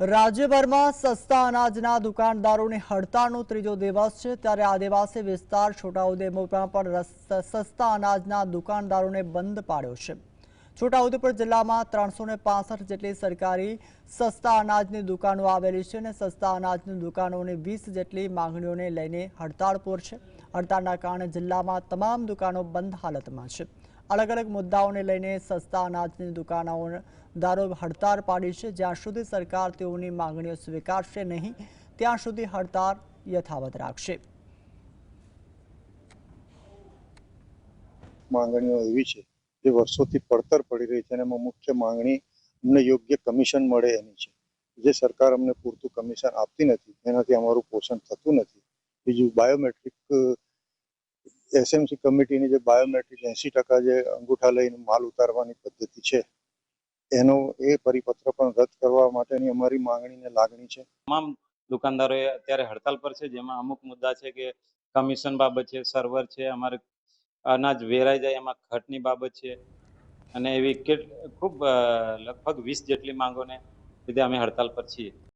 રાજ્યભરમાં સસ્તા અનાજના દુકાનદારોની હડતાળનો ત્રીજો દિવસ છે. ત્યારે આદિવાસી વિસ્તાર છોટાઉદેપુરમાં પણ સસ્તા અનાજના દુકાનદારોને બંધ પાડ્યો છે. છોટાઉદેપુર જિલ્લામાં ત્રણસો જેટલી સરકારી સસ્તા અનાજની દુકાનો આવેલી છે અને સસ્તા અનાજની દુકાનોની વીસ જેટલી માંગણીઓને લઈને હડતાળ પર છે. હડતાળના કારણે જિલ્લામાં તમામ દુકાનો બંધ હાલતમાં છે. અલગ અલગ મુદ્દાઓને લઈને સસ્તા અનાજની દુકાનોદારો હડતાળ પાડી છે. જ્યાં સુધી સરકાર તેઓની માંગણીઓ સ્વીકારશે નહીં, ત્યાં સુધી હડતાળ યથાવત રાખશે. માંગણીઓ એવી છે જે વર્ષોથી પડતર પડી રહી છે અને એમાં મુખ્ય માંગણી અમને યોગ્ય કમિશન મળે એની છે. જે સરકાર અમને પૂરતું કમિશન આપતી નથી, એનાથી અમારું પોષણ થતું નથી. બીજું બાયોમેટ્રિક એસએમસી કમિટીની જે બાયોમેટ્રિક એંસી ટકા જે અંગૂઠા લઈને માલ ઉતારવાની પદ્ધતિ છે, એનો એ પરિપત્ર પણ રદ કરવા માટેની અમારી માંગણી ને લાગણી છે. તમામ દુકાનદારો અત્યારે હડતાલ પર છે, જેમાં અમુક મુદ્દા છે કે કમિશન બાબત છે સર્વર છે, અમારે અનાજ વેરાઈ જાય, એમાં ખર્ચની બાબત છે, અને એવી ખૂબ લગભગ વીસ જેટલી માંગોને લીધે અમે હડતાલ પર છીએ.